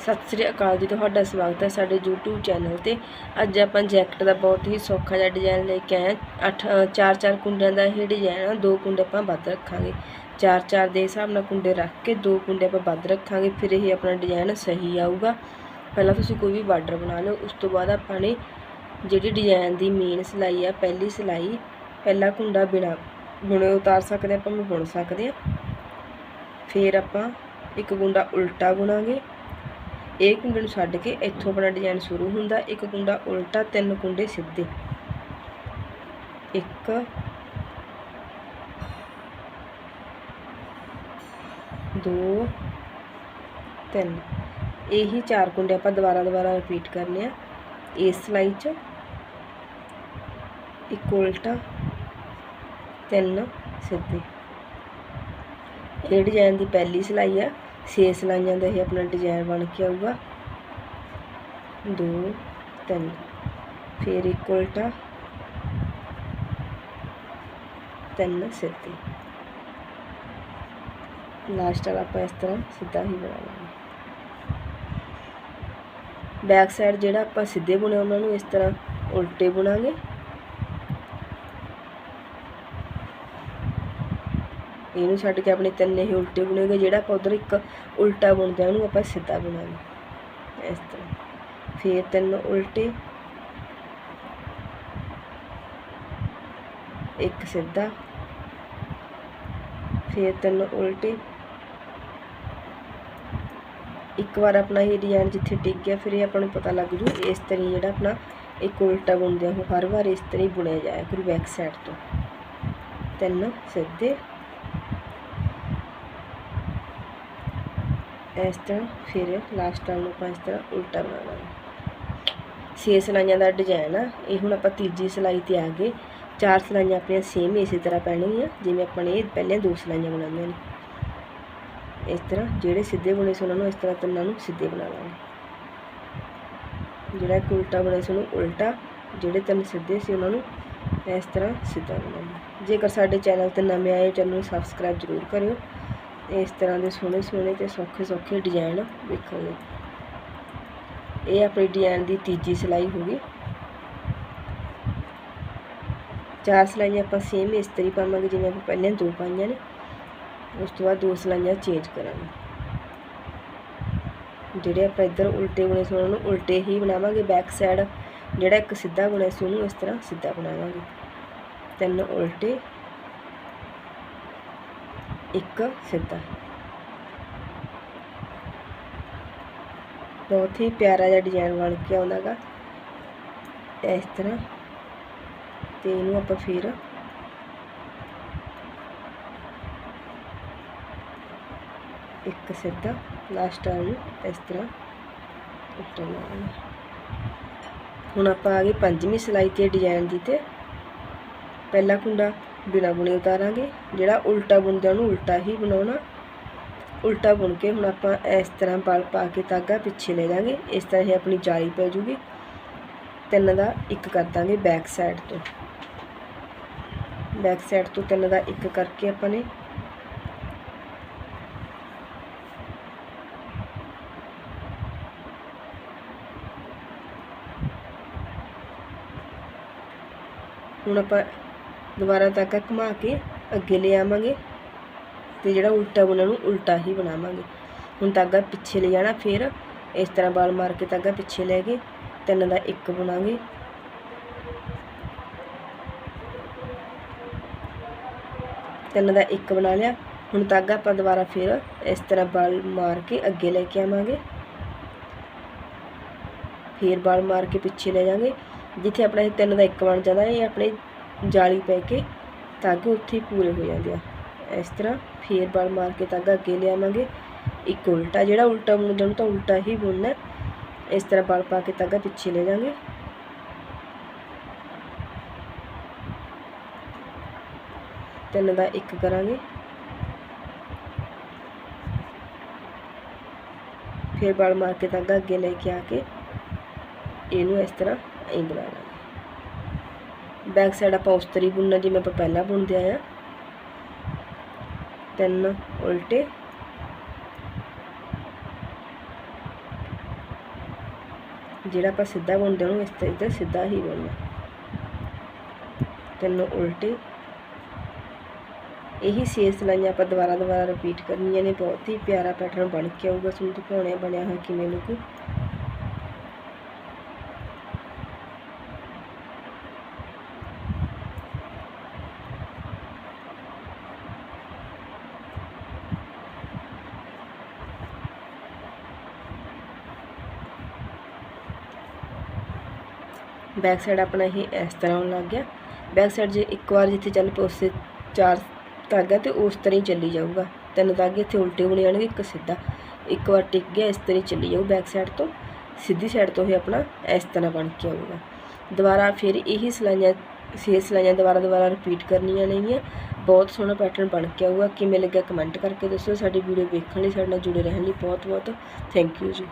ਸਤਿ ਸ੍ਰੀ ਅਕਾਲ ਜੀ ਤੁਹਾਡਾ ਸਵਾਗਤ ਹੈ ਸਾਡੇ YouTube ਚੈਨਲ ਤੇ। ਅੱਜ ਆਪਾਂ ਜੈਕਟ ਦਾ ਬਹੁਤ ਹੀ ਸੌਖਾ ਜਿਹਾ ਡਿਜ਼ਾਈਨ ਲੈ ਕੇ ਆਏ ਹਾਂ। ਅੱਠ ਅ, ਚਾਰ ਚਾਰ ਕੁੰਡਿਆਂ ਦਾ ਇਹ ਡਿਜ਼ਾਈਨ ਆ। ਦੋ ਕੁੰਡੇ ਆਪਾਂ ਵੱਧ ਰੱਖਾਂਗੇ। ਚਾਰ ਚਾਰ ਦੇ ਹਿਸਾਬ ਨਾਲ ਕੁੰਡੇ ਰੱਖ ਕੇ ਦੋ ਕੁੰਡੇ ਆਪਾਂ ਵੱਧ ਰੱਖਾਂਗੇ ਫਿਰ ਇਹ ਆਪਣਾ ਡਿਜ਼ਾਈਨ ਸਹੀ ਆਊਗਾ। ਪਹਿਲਾਂ ਤੁਸੀਂ ਕੋਈ ਵੀ ਬਾਰਡਰ ਬਣਾ ਲਓ ਉਸ ਤੋਂ ਬਾਅਦ ਆਪਾਂ ਨੇ ਜਿਹੜੀ ਡਿਜ਼ਾਈਨ ਦੀ ਮੇਨ ਸਿਲਾਈ ਆ ਪਹਿਲੀ ਸਿਲਾਈ ਪਹਿਲਾ ਕੁੰਡਾ ਬਿਨਾ ਬੁਣੇ ਉਤਾਰ ਸਕਦੇ ਆਪਾਂ ਮੈਂ ਬੁਣ ਸਕਦੇ ਆ। ਫਿਰ ਆਪਾਂ ਇੱਕ ਕੁੰਡਾ ਉਲਟਾ ਬੁਣਾਂਗੇ। ਇਹ ਕੁੰਡੇ ਨੂੰ ਛੱਡ ਕੇ ਇੱਥੋਂ ਆਪਣਾ ਡਿਜ਼ਾਈਨ ਸ਼ੁਰੂ ਹੁੰਦਾ। ਇੱਕ ਕੁੰਡਾ ਉਲਟਾ, ਤਿੰਨ ਕੁੰਡੇ ਸਿੱਧੇ। ਇੱਕ, ਦੋ, ਤਿੰਨ। ਇਹੀ ਚਾਰ ਕੁੰਡੇ ਆਪਾਂ ਦੁਬਾਰਾ ਦੁਬਾਰਾ ਰਿਪੀਟ ਕਰਨੇ ਆ। ਇਸ ਸਲਾਈ 'ਚ ਇੱਕ ਉਲਟਾ, ਤਿੰਨ ਸਿੱਧੇ। ਇਹ ਡਿਜ਼ਾਈਨ ਦੀ ਪਹਿਲੀ ਸਿਲਾਈ ਆ। ਛੇ ਸਲਾਈਆਂ ਦਾ ਇਹ ਆਪਣਾ ਡਿਜ਼ਾਈਨ ਬਣ ਕੇ ਆਊਗਾ। ਦੋ, ਤਿੰਨ। ਫਿਰ ਇੱਕ ਉਲਟਾ। ਤਿੰਨ ਸਿੱਧੇ ਲਾਸਟ ਵਾਲਾ ਆਪਾਂ ਇਸ ਤਰ੍ਹਾਂ ਸਿੱਧਾ ਹੀ ਬਣਾ ਲਾਂਗੇ। ਬੈਕ ਸਾਈਡ ਜਿਹੜਾ ਆਪਾਂ ਸਿੱਧੇ ਬੁਣੇ, ਉਹਨਾਂ ਨੂੰ ਇਸ ਤਰ੍ਹਾਂ ਉਲਟੇ ਬੁਣਾਂਗੇ। ਇਹਨੂੰ ਛੱਡ ਕੇ ਆਪਣੇ ਤਿੰਨ ਇਹ ਉਲਟੇ ਬੁਣੇਗੇ ਜਿਹੜਾ ਆਪਾਂ ਉਧਰ ਇੱਕ ਉਲਟਾ ਬੁਣਦੇ ਆ, ਉਹਨੂੰ ਆਪਾਂ ਸਿੱਧਾ ਬੁਣਾਂਗੇ ਇਸ ਤਰ੍ਹਾਂ। ਫਿਰ ਤਿੰਨ ਉਲਟੇ। ਇੱਕ ਸਿੱਧਾ। ਫਿਰ ਤਿੰਨ ਉਲਟੇ। ਇੱਕ ਵਾਰ ਆਪਣਾ ਇਹ ਡਿਜ਼ਾਈਨ ਜਿੱਥੇ ਟਿਕ ਗਿਆ, ਫਿਰ ਇਹ ਆਪਾਂ ਨੂੰ ਪਤਾ ਲੱਗ ਜੂ, ਇਸ ਤਰ੍ਹਾਂ ਜਿਹੜਾ ਆਪਣਾ ਇੱਕ ਉਲਟਾ ਬੁਣਦੇ ਆ, ਉਹ ਹਰ ਵਾਰ ਇਸ ਤਰ੍ਹਾਂ ਹੀ ਬੁਣਿਆ ਜਾਇਆ ਕਰੂ ਬੈਕ ਸਾਈਡ ਤੋਂ। ਤਿੰਨ ਸਿੱਧੇ। ਇਸ ਤਰ੍ਹਾਂ ਫਿਰ ਲਾਸਟ ਵਾਲ ਨੂੰ ਆਪਾਂ ਇਸ ਤਰ੍ਹਾਂ ਉਲਟਾ ਬਣਾ ਛੇ ਸਲਾਈਆਂ ਦਾ ਡਿਜ਼ਾਈਨ ਆ, ਇਹ ਹੁਣ ਆਪਾਂ ਤੀਜੀ ਸਲਾਈ ਤੇ ਆ ਗਏ। ਚਾਰ ਸਲਾਈਆਂ ਆਪਣੀਆਂ ਸੇਮ ਇਸੇ ਤਰ੍ਹਾਂ ਪੈਣਗੀਆਂ, ਜਿਵੇਂ ਆਪਾਂ ਨੇ ਪਹਿਲੇ ਦੋ ਸਲਾਈਆਂ ਬਣਾਈਆਂ ਨੇ। ਇਸ ਤਰ੍ਹਾਂ ਜਿਹੜੇ ਸਿੱਧੇ ਬੁਣੇ ਸੀ ਉਹਨਾਂ ਨੂੰ ਇਸ ਤਰ੍ਹਾਂ ਤਿੰਨਾਂ ਨੂੰ ਸਿੱਧੇ ਬਣਾ ਲਾਂਗੇ। ਜਿਹੜਾ ਇੱਕ ਉਲਟਾ ਬੁਣਿਆ ਸੀ ਉਹਨੂੰ ਉਲਟਾ, ਜਿਹੜੇ ਤਿੰਨ ਸਿੱਧੇ ਸੀ ਉਹਨਾਂ ਨੂੰ ਇਸ ਤਰ੍ਹਾਂ ਸਿੱਧਾ ਬਣਾਉਣਾ ਜੇਕਰ ਸਾਡੇ ਚੈਨਲ ਤੇ ਨਵੇਂ ਆਏ ਚੈਨਲ ਨੂੰ ਸਬਸਕ੍ਰਾਈਬ ਜ਼ਰੂਰ ਕਰਿਓ। ਇਸ ਤਰ੍ਹਾਂ ਦੇ ਸੋਹਣੇ ਸੋਹਣੇ ਤੇ ਸੌਖੇ ਸੌਖੇ ਡਿਜ਼ਾਈਨ ਵੇਖੋਗੇ। ਇਹ ਆਪਣੀ ਡਿਜ਼ਾਈਨ ਦੀ ਤੀਜੀ ਸਿਲਾਈ ਹੋ ਗਈ। ਚਾਰ ਸਿਲਾਈਆਂ ਆਪਾਂ ਸੇਮ ਇਸ ਤਰੀ ਪਾਵਾਂਗੇ ਜਿਵੇਂ ਆਪਾਂ ਪਹਿਲਾਂ ਦੋ ਪਾਈਆਂ ਨੇ। ਉਸ ਤੋਂ ਬਾਅਦ ਦੋ ਸਿਲਾਈਆਂ ਚੇਂਜ ਕਰਾਂਗੇ। ਜਿਹੜੇ ਆਪਾਂ ਇੱਧਰ ਉਲਟੇ ਬੁਣੇ ਸੋਹਣੇ ਉਹਨਾਂ ਨੂੰ ਉਲਟੇ ਹੀ ਬਣਾਵਾਂਗੇ। ਬੈਕ ਸਾਈਡ ਜਿਹੜਾ ਇੱਕ ਸਿੱਧਾ ਬੁਣਿਆ ਸੀ ਉਹਨੂੰ ਇਸ ਤਰ੍ਹਾਂ ਸਿੱਧਾ ਬਣਾਵਾਂਗੇ। ਤਿੰਨ ਉਲਟੇ ਇੱਕ ਸਿੱਧਾ। ਬਹੁਤ ਹੀ ਪਿਆਰਾ ਜਿਹਾ ਡਿਜ਼ਾਈਨ ਬਣ ਕੇ ਆਉਂਦਾਗਾ ਇਸ ਤਰ੍ਹਾਂ। ਤੇ ਇਹਨੂੰ ਆਪਾਂ ਫਿਰ ਇੱਕ ਸਿੱਧਾ ਲਾਸਟ ਵਾਲ ਇਸ ਤਰ੍ਹਾਂ ਉੱਤੇ ਲਾਉਣਾ ਹੁਣ ਆਪਾਂ ਆ ਗਏ ਪੰਜਵੀਂ ਸਿਲਾਈ ਤੇ ਡਿਜ਼ਾਈਨ ਦੀ ਤੇ। ਪਹਿਲਾ ਕੁੰਡਾ ਬਿਨਾ ਬੁਣੇ ਉਤਾਰਾਂਗੇ। ਜਿਹੜਾ ਉਲਟਾ ਬੁਣਦਾ ਉਹਨੂੰ ਉਲਟਾ ਹੀ ਬਣਾਉਣਾ। ਉਲਟਾ ਬੁਣ ਕੇ ਹੁਣ ਆਪਾਂ ਇਸ ਤਰ੍ਹਾਂ ਬਲ ਪਾ ਕੇ ਤਾਗਾ ਪਿੱਛੇ ਲੈ ਜਾਾਂਗੇ ਇਸ ਤਰ੍ਹਾਂ ਇਹ ਆਪਣੀ ਜਾਲੀ ਪੈ ਜੂਗੀ। ਤਿੰਨ ਦਾ ਇੱਕ ਕਰ ਦਾਂਗੇ ਬੈਕ ਸਾਈਡ ਤੋਂ। ਬੈਕ ਸਾਈਡ ਤੋਂ ਤਿੰਨ ਦਾ ਇੱਕ ਕਰਕੇ ਆਪਾਂ ਨੇ ਹੁਣ ਆਪਾਂ ਦੁਬਾਰਾ ਤੱਕ ਘੁਮਾ ਕੇ ਅੱਗੇ ਲੈ ਆਵਾਂਗੇ ਤੇ ਜਿਹੜਾ ਉਲਟਾ ਬੁਣਨ ਨੂੰ ਉਲਟਾ ਹੀ ਬਣਾਵਾਂਗੇ। ਹੁਣ ਤਾਗਾ ਪਿੱਛੇ ਲੈ ਜਾਣਾ ਫਿਰ। ਇਸ ਤਰ੍ਹਾਂ ਬਾਲ ਮਾਰ ਕੇ ਤਾਗਾ ਪਿੱਛੇ ਲੈ ਕੇ ਤਿੰਨ ਦਾ ਇੱਕ ਬੁਣਾਂਗੇ। ਤਿੰਨ ਦਾ ਇੱਕ ਬਣਾ ਲਿਆ। ਹੁਣ ਤਾਗਾ ਆਪਾਂ ਦੁਬਾਰਾ ਫਿਰ ਇਸ ਤਰ੍ਹਾਂ ਬਾਲ ਮਾਰ ਕੇ ਅੱਗੇ ਲੈ ਕੇ ਆਵਾਂਗੇ। ਫਿਰ ਬਾਲ ਮਾਰ ਕੇ ਪਿੱਛੇ ਲੈ ਜਾਵਾਂਗੇ। ਜਿੱਥੇ ਆਪਣਾ ਇਹ ਤਿੰਨ ਦਾ ਇੱਕ ਬਣ ਜਾਂਦਾ, ਇਹ ਆਪਣੇ ਜਾਲੀ ਪੈ ਕੇ ਤਾਗੇ ਉੱਥੇ ਹੀ ਪੂਰੇ ਹੋ ਜਾਂਦੇ ਆ। ਇਸ ਤਰ੍ਹਾਂ ਫੇਰ ਬਲ ਮਾਰ ਕੇ ਤਾਗਾ ਅੱਗੇ ਲਿਆਵਾਂਗੇ। ਇੱਕ ਉਲਟਾ, ਜਿਹੜਾ ਉਲਟਾ ਬੁਣਦਾ ਉਹਨੂੰ ਤਾਂ ਉਲਟਾ ਹੀ ਬੁਣਨਾ ਇਸ ਤਰ੍ਹਾਂ ਬਲ ਪਾ ਕੇ ਧਾਗਾ ਪਿੱਛੇ ਲੈ ਜਾਵਾਂਗੇ। ਤਿੰਨ ਦਾ ਇੱਕ ਕਰਾਂਗੇ। ਫਿਰ ਬਲ ਮਾਰ ਕੇ ਤਾਗਾ ਅੱਗੇ ਲੈ ਕੇ ਆ ਕੇ ਇਹਨੂੰ ਇਸ ਤਰ੍ਹਾਂ ਐਂ ਬਣਾ ਲਾਂਗੇ। ਬੈਕ ਸਾਈਡ ਆਪਾਂ ਉਸ ਤਰੀ ਬੁਣਨਾ, ਜਿਵੇਂ ਆਪਾਂ ਪਹਿਲਾਂ ਬੁਣਦੇ ਆਏ ਆ ਤਿੰਨ ਉਲਟੇ। ਜਿਹੜਾ ਆਪਾਂ ਸਿੱਧਾ ਬੁਣਦੇ ਉਹਨੂੰ ਇਸ ਤਰ੍ਹਾਂ ਇੱਧਰ ਸਿੱਧਾ ਹੀ ਬੁਣਨਾ। ਤਿੰਨ ਉਲਟੇ। ਇਹੀ ਛੇ ਸਲਾਈਆਂ ਆਪਾਂ ਦੁਬਾਰਾ ਦੁਬਾਰਾ ਰਿਪੀਟ ਕਰਨੀਆਂ ਨੇ। ਬਹੁਤ ਹੀ ਪਿਆਰਾ ਪੈਟਰਨ ਬਣ ਕੇ ਆਊਗਾ। ਤੁਹਾਨੂੰ ਦਿਖਾਉਣੇ ਬਣਿਆ ਹੋਇਆ ਕਿਵੇਂ ਲੱਗੂ ਬੈਕ ਸਾਈਡ ਆਪਣਾ ਇਹ ਇਸ ਤਰ੍ਹਾਂ ਆਉਣ ਲੱਗ ਗਿਆ। ਬੈਕ ਸਾਈਡ ਜੇ ਇੱਕ ਵਾਰ ਜਿੱਥੇ ਚੱਲ ਪਏ ਉਸੇ ਚਾਰ ਧਾਗਾ ਤੇ ਉਸ ਤਰ੍ਹਾਂ ਹੀ ਚੱਲੀ ਜਾਊਗਾ। ਤਿੰਨ ਧਾਗੇ ਇੱਥੇ ਉਲਟੇ ਹੋਣੇ ਜਾਣਗੇ ਇੱਕ ਸਿੱਧਾ। ਇੱਕ ਵਾਰ ਟਿਕ ਗਿਆ, ਇਸ ਤਰ੍ਹਾਂ ਹੀ ਚੱਲੀ ਜਾਊ ਬੈਕ ਸਾਈਡ ਤੋਂ। ਸਿੱਧੀ ਸਾਈਡ ਤੋਂ ਇਹ ਆਪਣਾ ਇਸ ਤਰ੍ਹਾਂ ਬਣ ਕੇ ਆਊਗਾ। ਦੁਬਾਰਾ ਫਿਰ ਇਹੀ ਸਲਾਈਆਂ ਛੇ ਸਲਾਈਆਂ ਦੁਬਾਰਾ ਦੁਬਾਰਾ ਰਿਪੀਟ ਕਰਨੀਆਂ ਨੇਗੀਆਂ। ਬਹੁਤ ਸੋਹਣਾ ਪੈਟਰਨ ਬਣ ਕੇ ਆਊਗਾ। ਕਿਵੇਂ ਲੱਗਿਆ ਕਮੈਂਟ ਕਰਕੇ ਦੱਸੋ ਸਾਡੀ ਵੀਡੀਓ ਵੇਖਣ ਲਈ ਸਾਡੇ ਨਾਲ ਜੁੜੇ ਰਹਿਣ ਲਈ ਬਹੁਤ ਬਹੁਤ ਥੈਂਕ ਯੂ ਜੀ।